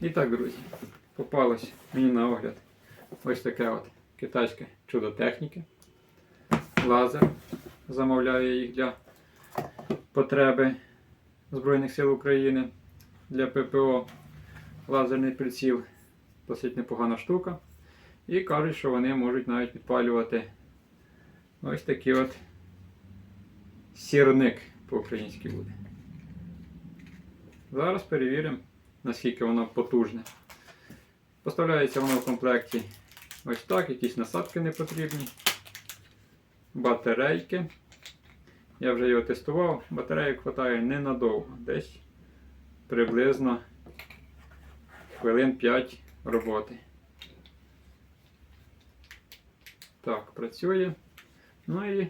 І так, друзі, попалось мені на огляд ось таке от китайське чудо техніки. Лазер. Замовляю їх для потреби Збройних сил України для ППО. Лазерний приціл досить непогана штука. І кажуть, що вони можуть навіть підпалювати ось такий от сірник по-українськи буде. Зараз перевіримо, наскільки воно потужне. Поставляється воно в комплекті ось так, якісь насадки не потрібні. Батарейки. Я вже його тестував, батарейок вистачає ненадовго, десь приблизно хвилин 5 роботи. Так, працює. Ну і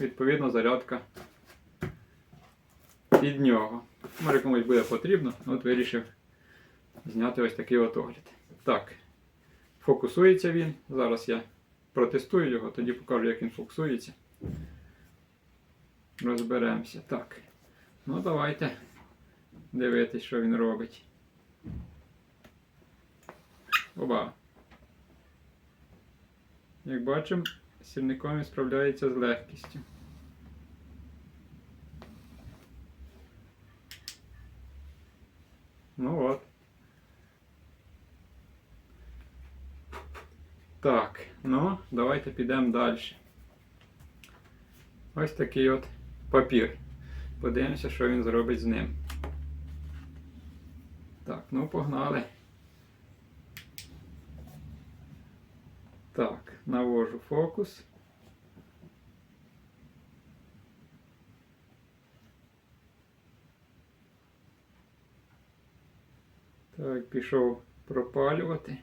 відповідно зарядка під нього. Може комусь буде потрібно, от вирішив зняти ось такий от огляд. Так, фокусується він. Зараз я протестую його, тоді покажу, як він фокусується. Розберемося. Так. Ну давайте дивитись, що він робить. Оба. Як бачимо, сірником він справляється з легкістю. Ну от. Так, ну, давайте підемо далі. Ось такий от папір. Подивимося, що він зробить з ним. Так, ну погнали. Так, навожу фокус. Так, пішов пропалювати.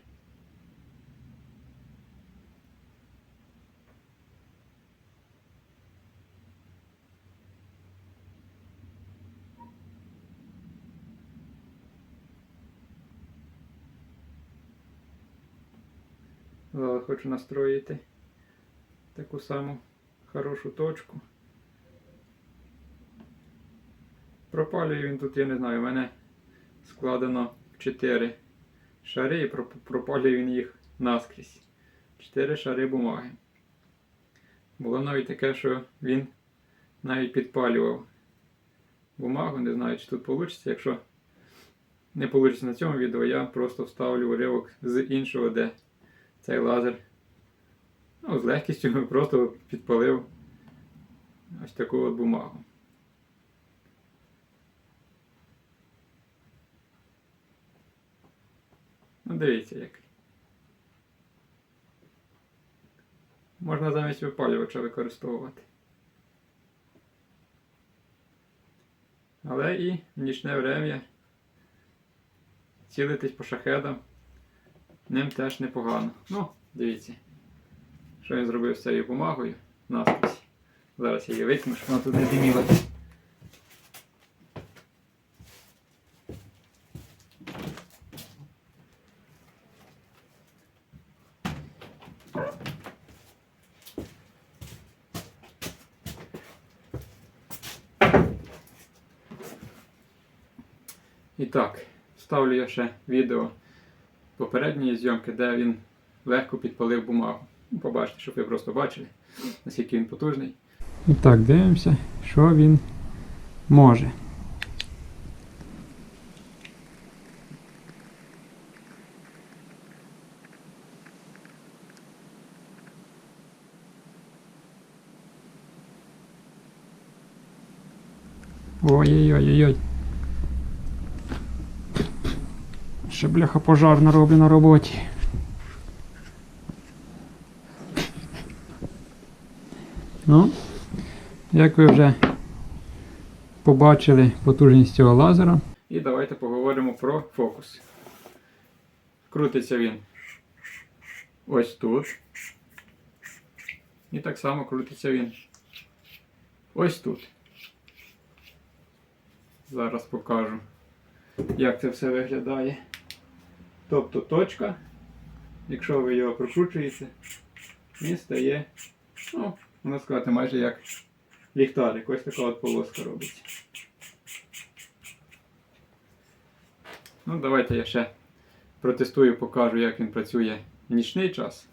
Хочу настроїти таку саму хорошу точку. Пропалює він тут, я не знаю, у мене складено 4 шари і пропалює він їх наскрізь. 4 шари бумаги. Було навіть таке, що він навіть підпалював бумагу, не знаю, чи тут вийде. Якщо не вийде на цьому відео, я просто вставлю уривок з іншого, де цей лазер ну, з легкістю просто підпалив ось таку от бумагу. Ну, дивіться який. Можна замість випалювача використовувати. Але і в нічне время цілитись по шахедам ним теж непогано. Ну, дивіться, що він зробив з цією бумагою наскрізь. Зараз я її викину, щоб вона тут не диміла. І так, ставлю я ще відео попередньої зйомки, де він легко підпалив бумагу. Ну, Побачите, щоб ви просто бачили, наскільки він потужний. І так, дивимося, що він може. Ой-ой-ой-ой. Ще бляха пожар роблю на роботі. Ну, як ви вже побачили потужність цього лазера. І давайте поговоримо про фокус. Крутиться він ось тут. І так само крутиться він ось тут. Зараз покажу, як це все виглядає. Тобто точка, якщо ви його прокручуєте, він стає, ну, можна сказати, майже як ліхтарик. Ось така от полоска робиться. Ну, давайте я ще протестую, покажу, як він працює в нічний час.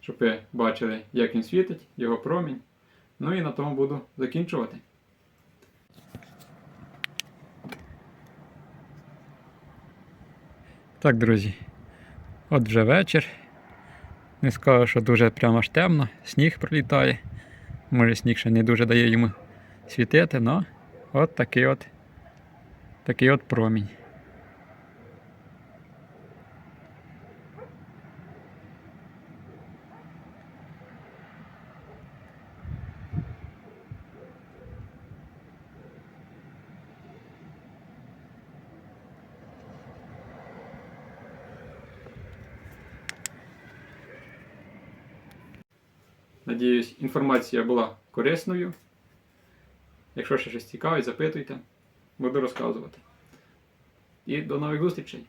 Щоб ви бачили, як він світить, його промінь. Ну і на тому буду закінчувати. Так, друзі. От вже вечір. Не скажу, що дуже прямо аж темно, сніг пролітає. Може сніг ще не дуже дає йому світити, але от такий от такий от промінь. Надіюсь, інформація була корисною. Якщо ще щось цікавить, запитуйте, буду розказувати. І до нових зустрічей!